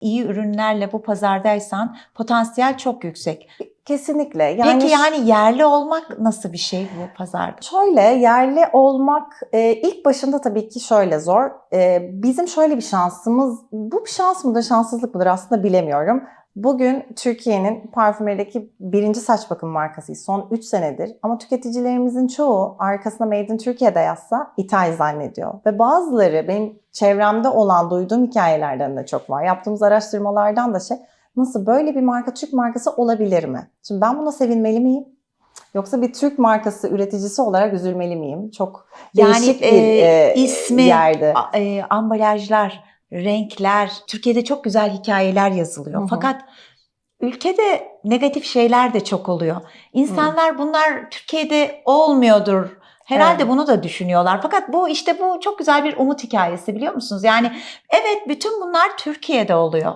iyi ürünlerle bu pazardaysan potansiyel çok yüksek. Kesinlikle. Yani Peki yani yerli olmak nasıl bir şey bu pazarda? Şöyle yerli olmak e, ilk başında tabii ki şöyle zor. E, bizim şöyle bir şansımız, bu bir şans mıdır, şanssızlık mıdır aslında bilemiyorum. Bugün Türkiye'nin parfümerideki birinci saç bakım markasıyız son 3 senedir. Ama tüketicilerimizin çoğu arkasına Made in Türkiye'de yazsa ithal zannediyor. Ve bazıları benim çevremde olan duyduğum hikayelerden de çok var. Yaptığımız araştırmalardan da şey nasıl böyle bir marka Türk markası olabilir mi? Şimdi ben buna sevinmeli miyim? Yoksa bir Türk markası üreticisi olarak üzülmeli miyim? Çok Yani değişik bir e, e, ismi, yerde. e, ambalajlar, renkler, Türkiye'de çok güzel hikayeler yazılıyor. Hı hı. Fakat ülkede negatif şeyler de çok oluyor. İnsanlar bunlar Türkiye'de olmuyordur. Herhalde Evet. bunu da düşünüyorlar. Fakat bu işte bu çok güzel bir umut hikayesi biliyor musunuz? Yani evet bütün bunlar Türkiye'de oluyor.